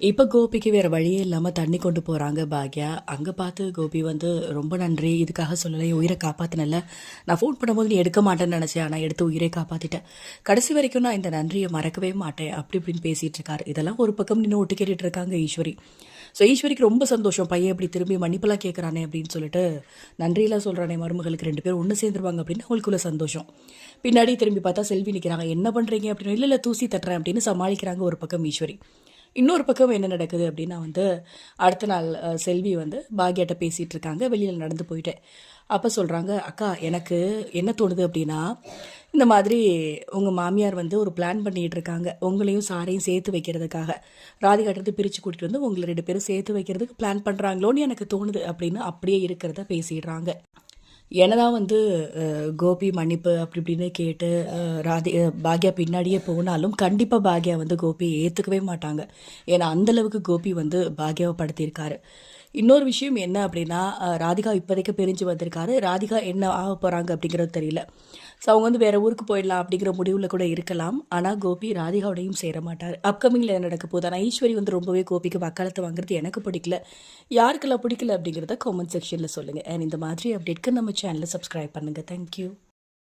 இப்போ கோபிக்கு வேறு வழியே இல்லாமல் தண்ணி கொண்டு போகிறாங்க பாக்யா. அங்கே பார்த்து கோபி வந்து ரொம்ப நன்றி. இதுக்காக சொல்லலை என் உயிரை காப்பாற்றினல நான் ஃபோன் பண்ணும்போது நீ எடுக்க மாட்டேன்னு நினச்சேன் ஆனால் எடுத்து உயிரை காப்பாற்றிட்டேன் கடைசி வரைக்கும் நான் இந்த நன்றியை மறக்கவே மாட்டேன். அப்படி இப்படின்னு பேசிகிட்டு இருக்காரு. இதெல்லாம் ஒரு பக்கம் நின்று ஒட்டு கேட்டுட்டு இருக்காங்க ஈஸ்வரி. ஸோ ஈஸ்வரிக்கு ரொம்ப சந்தோஷம். பையன் இப்படி திரும்பி மன்னிப்பெல்லாம் கேட்குறானே அப்படின்னு சொல்லிட்டு நன்றியெல்லாம் சொல்கிறானே மருமகளுக்கு. ரெண்டு பேரும் ஒன்று சேர்ந்துருவாங்க அப்படின்னு அவங்களுக்குள்ள சந்தோஷம். பின்னாடி திரும்பி பார்த்தா செல்வி நிற்கிறாங்க என்ன பண்ணுறீங்க அப்படின்னு இல்லை இல்லை தூசி தட்டுறேன் அப்படின்னு சமாளிக்கிறாங்க ஒரு பக்கம் ஈஸ்வரி. இன்னொரு பக்கம் என்ன நடக்குது அப்படின்னா வந்து அடுத்த நாள் செல்வி வந்து பாக்யாட்ட பேசிகிட்டு இருக்காங்க வெளியில் நடந்து போயிட்டேன். அப்போ சொல்கிறாங்க அக்கா எனக்கு என்ன தோணுது அப்படின்னா இந்த மாதிரி உங்கள் மாமியார் வந்து ஒரு பிளான் பண்ணிகிட்டு இருக்காங்க உங்களையும் சாரையும் சேர்த்து வைக்கிறதுக்காக. ராதிகாட்டிருந்து பிரித்து கூட்டிகிட்டு வந்து உங்களை ரெண்டு பேரும் சேர்த்து வைக்கிறதுக்கு பிளான் பண்ணுறாங்களோன்னு எனக்கு தோணுது. அப்படின்னு அப்படியே இருக்கிறத பேசிடுறாங்க. என்னதான் வந்து கோபி மன்னிப்பு அப்படி இப்படின்னு கேட்டு ராதி பாக்யா பின்னாடியே போனாலும் கண்டிப்பாக பாக்யா வந்து கோபியை ஏற்றுக்கவே மாட்டாங்க. ஏன்னா அந்தளவுக்கு கோபி வந்து பாக்யாவை படுத்தியிருக்காரு. இன்னொரு விஷயம் என்ன அப்படின்னா ராதிகா இப்போதைக்கு பிரிஞ்சு வந்திருக்காரு. ராதிகா என்ன ஆக போகிறாங்க அப்படிங்கிறது தெரியல. ஸோ அவங்க வந்து வேறு ஊருக்கு போயிடலாம் அப்படிங்கிற முடிவில் கூட இருக்கலாம். ஆனால் கோபி ராதிகாவோடையும் சேர மாட்டார். அப்கமிங்கில் என்ன நடக்க போகுது? ஆனால் ஈஸ்வரி வந்து ரொம்பவே கோபிக்கு வக்காலத்தை வாங்குறது எனக்கு பிடிக்கல. யாருக்கெல்லாம் பிடிக்கல அப்படிங்கிறத காமெண்ட் செக்ஷனில் சொல்லுங்கள் அண்ட் இந்த மாதிரி அப்டேட்க்கு நம்ம சேனலை சப்ஸ்கிரைப் பண்ணுங்கள் தேங்க்யூ